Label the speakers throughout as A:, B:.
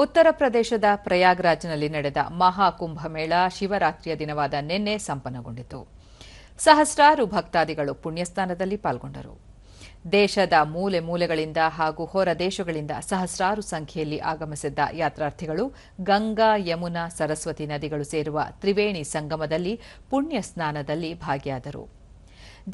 A: ಉತ್ತರ ಪ್ರದೇಶದ ಪ್ರಯಾಗ್ರಾಜ್ನಲ್ಲಿ ನಡೆದ ಮಹಾಕುಂಭಮೇಳ ಶಿವರಾತ್ರಿಯ ದಿನವಾದ ನಿನ್ನೆ ಸಂಪನ್ನಗೊಂಡಿತು. ಸಹಸ್ರಾರು ಭಕ್ತಾದಿಗಳು ಪುಣ್ಯಸ್ಥಾನದಲ್ಲಿ ಪಾಲ್ಗೊಂಡರು. ದೇಶದ ಮೂಲೆ ಮೂಲೆಗಳಿಂದ ಹಾಗೂ ಹೊರ ದೇಶಗಳಿಂದ ಸಹಸ್ರಾರು ಸಂಖ್ಯೆಯಲ್ಲಿ ಆಗಮಿಸಿದ್ದ ಯಾತ್ರಾರ್ಥಿಗಳು ಗಂಗಾ, ಯಮುನಾ, ಸರಸ್ವತಿ ನದಿಗಳು ಸೇರುವ ತ್ರಿವೇಣಿ ಸಂಗಮದಲ್ಲಿ ಪುಣ್ಯ ಸ್ನಾನದಲ್ಲಿ ಭಾಗಿಯಾದರು.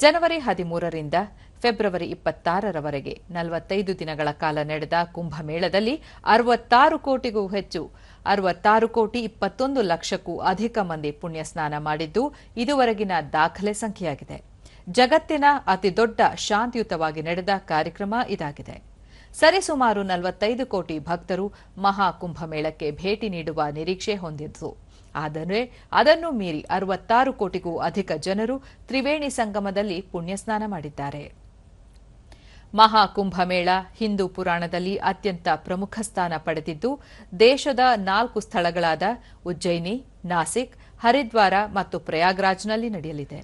A: ಜನವರಿ ಹದಿಮೂರರಿಂದ ಫೆಬ್ರವರಿ ಇಪ್ಪತ್ತಾರರವರೆಗೆ ನಲವತ್ತೈದು ದಿನಗಳ ಕಾಲ ನಡೆದ ಕುಂಭಮೇಳದಲ್ಲಿ ಅರವತ್ತಾರು ಕೋಟಿಗೂ ಹೆಚ್ಚು, ಅರವತ್ತಾರು ಕೋಟಿ ಇಪ್ಪತ್ತೊಂದು ಲಕ್ಷಕ್ಕೂ ಅಧಿಕ ಮಂದಿ ಪುಣ್ಯ ಸ್ನಾನ ಮಾಡಿದ್ದು ಇದುವರೆಗಿನ ದಾಖಲೆ ಸಂಖ್ಯೆಯಾಗಿದೆ. ಜಗತ್ತಿನ ಅತಿದೊಡ್ಡ ಶಾಂತಿಯುತವಾಗಿ ನಡೆದ ಕಾರ್ಯಕ್ರಮ ಇದಾಗಿದೆ. ಸರಿಸುಮಾರು ನಲವತ್ತೈದು ಕೋಟಿ ಭಕ್ತರು ಮಹಾಕುಂಭಮೇಳಕ್ಕೆ ಭೇಟಿ ನೀಡುವ ನಿರೀಕ್ಷೆ ಹೊಂದಿದ್ದು ಆದರೆ ಅದನ್ನು ಮೀರಿ ಅರವತ್ತಾರು ಕೋಟಿಗೂ ಅಧಿಕ ಜನರು ತ್ರಿವೇಣಿ ಸಂಗಮದಲ್ಲಿ ಪುಣ್ಯಸ್ನಾನ ಮಾಡಿದ್ದಾರೆ. ಮಹಾಕುಂಭಮೇಳ ಹಿಂದೂ ಪುರಾಣದಲ್ಲಿ ಅತ್ಯಂತ ಪ್ರಮುಖ ಸ್ಥಾನ ಪಡೆದಿದ್ದು, ದೇಶದ ನಾಲ್ಕು ಸ್ಥಳಗಳಾದ ಉಜ್ಜಯಿನಿ, ನಾಸಿಕ್, ಹರಿದ್ವಾರ ಮತ್ತು ಪ್ರಯಾಗ್ರಾಜ್ನಲ್ಲಿ ನಡೆಯಲಿದೆ.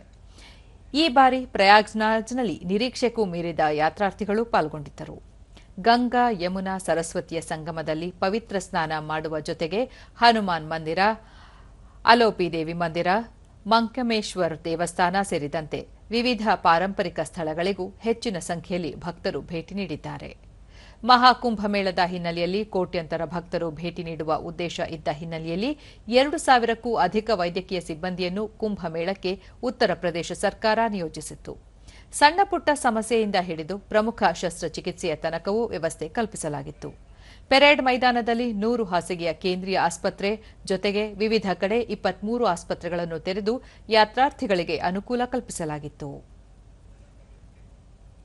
A: ಈ ಬಾರಿ ಪ್ರಯಾಗ್ರಾಜ್ನಲ್ಲಿ ನಿರೀಕ್ಷೆಗೂ ಮೀರಿದ ಯಾತ್ರಾರ್ಥಿಗಳು ಪಾಲ್ಗೊಂಡಿದ್ದರು. ಗಂಗಾ ಯಮುನಾ ಸರಸ್ವತಿಯ ಸಂಗಮದಲ್ಲಿ ಪವಿತ್ರ ಸ್ನಾನ ಮಾಡುವ ಜೊತೆಗೆ ಹನುಮಾನ್ ಮಂದಿರ, ಅಲೋಪಿ ದೇವಿ ಮಂದಿರ, ಮಂಕಮೇಶ್ವರ್ ದೇವಸ್ಥಾನ ಸೇರಿದಂತೆ ವಿವಿಧ ಪಾರಂಪರಿಕ ಸ್ಥಳಗಳಿಗೂ ಹೆಚ್ಚಿನ ಸಂಖ್ಯೆಯಲ್ಲಿ ಭಕ್ತರು ಭೇಟಿ ನೀಡಿದ್ದಾರೆ. ಮಹಾಕುಂಭಮೇಳದ ಹಿನ್ನೆಲೆಯಲ್ಲಿ ಕೋಟ್ಯಂತರ ಭಕ್ತರು ಭೇಟಿ ನೀಡುವ ಉದ್ದೇಶ ಇದ್ದ ಹಿನ್ನೆಲೆಯಲ್ಲಿ ಎರಡು ಸಾವಿರಕ್ಕೂ ಅಧಿಕ ವೈದ್ಯಕೀಯ ಸಿಬ್ಬಂದಿಯನ್ನು ಕುಂಭಮೇಳಕ್ಕೆ ಉತ್ತರ ಪ್ರದೇಶ ಸರ್ಕಾರ ನಿಯೋಜಿಸಿತ್ತು. ಸಣ್ಣ ಪುಟ್ಟ ಸಮಸ್ಯೆಯಿಂದ ಹಿಡಿದು ಪ್ರಮುಖ ಶಸ್ತ್ರಚಿಕಿತ್ಸೆಯ ತನಕವೂ ವ್ಯವಸ್ಥೆ ಕಲ್ಪಿಸಲಾಗಿತ್ತು. ಪೆರೇಡ್ ಮೈದಾನದಲ್ಲಿ ನೂರು ಹಾಸಿಗೆಯ ಕೇಂದ್ರೀಯ ಆಸ್ಪತ್ರೆ, ಜೊತೆಗೆ ವಿವಿಧ ಕಡೆ ಇಪ್ಪತ್ಮೂರು ಆಸ್ಪತ್ರೆಗಳನ್ನು ತೆರೆದು ಯಾತ್ರಾರ್ಥಿಗಳಿಗೆ ಅನುಕೂಲ ಕಲ್ಪಿಸಲಾಗಿತ್ತು.